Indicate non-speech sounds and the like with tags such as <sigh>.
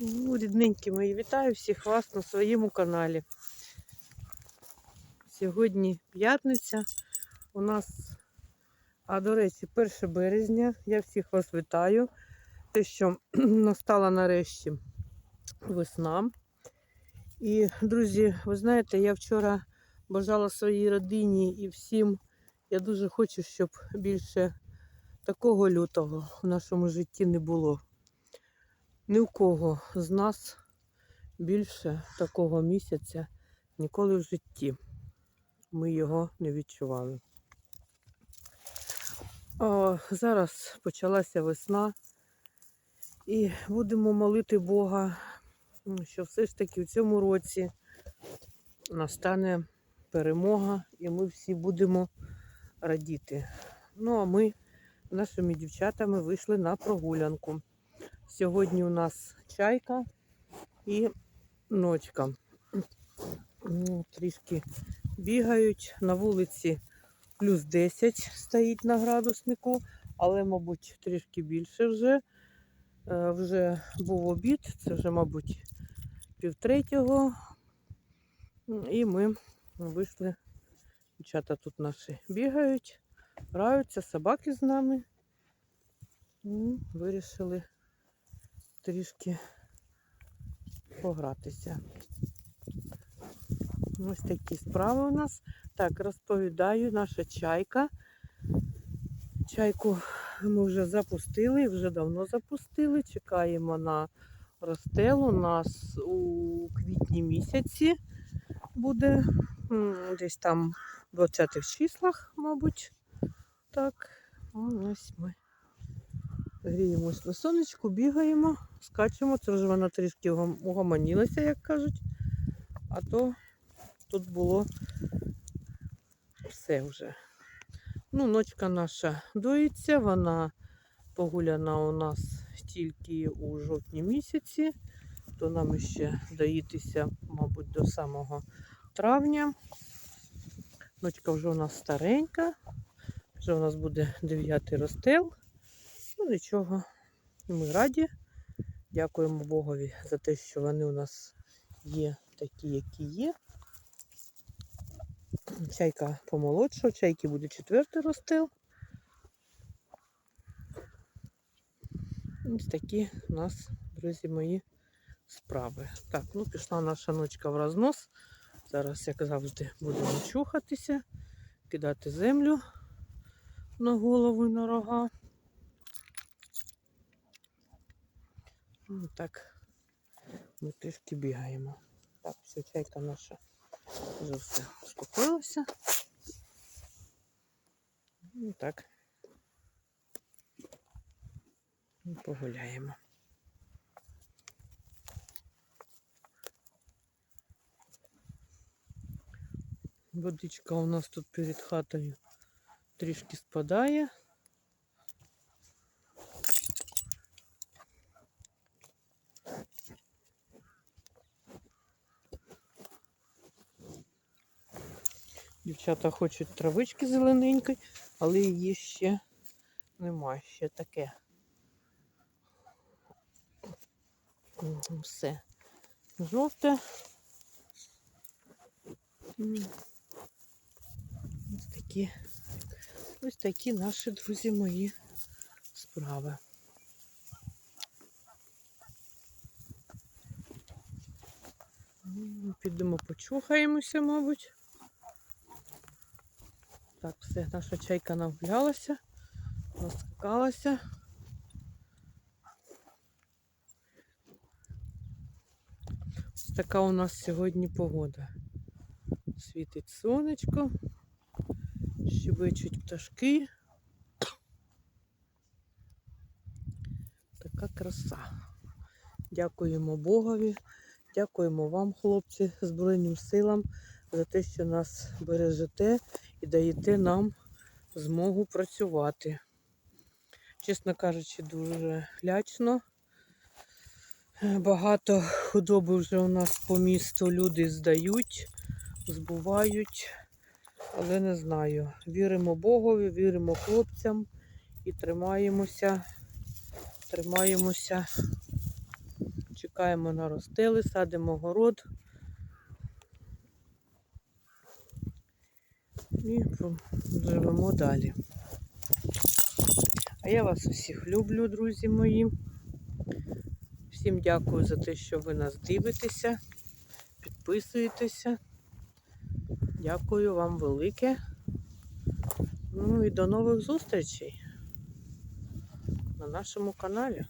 Ну, рідненькі мої, вітаю всіх вас на своєму каналі. Сьогодні п'ятниця. У нас, а до речі, 1 березня. Я всіх вас вітаю. Те, що <clears throat> настала нарешті весна. І, друзі, ви знаєте, я вчора бажала своїй родині і всім. Я дуже хочу, щоб більше такого лютого в нашому житті не було. Ні у кого з нас більше такого місяця ніколи в житті ми його не відчували. О, зараз почалася весна, і будемо молити Бога, що все ж таки в цьому році настане перемога, і ми всі будемо радіти. Ну, а ми нашими дівчатами вийшли на прогулянку. Сьогодні у нас чайка і ночка. Ну, Трішки бігають. На вулиці плюс 10 стоїть на градуснику, але, мабуть, трішки більше вже. Е, Вже був обід, це вже, мабуть, півтретього. І ми вийшли. Дівчата тут наші бігають, граються, собаки з нами. Ну, Вирішили трішки погратися. Ось такі справи у нас. Так, розповідаю, наша чайка. Чайку ми вже запустили, вже давно запустили. Чекаємо на розстел. У нас у квітні місяці буде десь там в 20-х числах, мабуть. Так, ось ми гріємось на сонечку, бігаємо, скачемо. Це вже вона трішки угом- угомонілася, як кажуть. А то тут було все вже. Ну, ночка наша доїться, вона погуляна у нас тільки у жовтні місяці, то нам ще доїтися, мабуть, до самого травня. Ночка вже у нас старенька, вже у нас буде дев'ятий розстел. Ну, нічого, ми раді. Дякуємо Богові за те, що вони у нас є такі, які є. Чайка помолодша, чайки буде четвертий розстел. Ось такі у нас, друзі мої, справи. Так, ну пішла наша ночка в рознос. Зараз, як завжди, будемо чухатися, кидати землю на голову і на рога. Ну, так, ми трішки бігаємо. Так, все, чайка наша вже все скупилася. Ну так. І Погуляємо. Водичка у нас тут перед хатою трішки спадає. Дівчата хочуть травички зелененької, але її ще немає, ще таке. Все. Жовте. Ось такі, ось такі наші друзі мої справи. Підемо почухаємося, мабуть. Так, все, наша чайка нагулялася, наскакалася. Ось така у нас сьогодні погода. Світить сонечко, щебечуть пташки. Така краса. Дякуємо Богові, дякуємо вам, хлопці, Збройним силам, за те, що нас бережете і даєте нам змогу працювати. Чесно кажучи, дуже лячно. Багато худоби вже у нас по місту люди здають, збувають, але не знаю. Віримо Богові, віримо хлопцям і тримаємося, тримаємося, чекаємо. на розстели, садимо город. І живемо далі. А я вас усіх люблю, друзі мої. Всім дякую за те, що ви нас дивитеся, підписуєтеся. Дякую вам велике. Ну і до нових зустрічей на нашому каналі.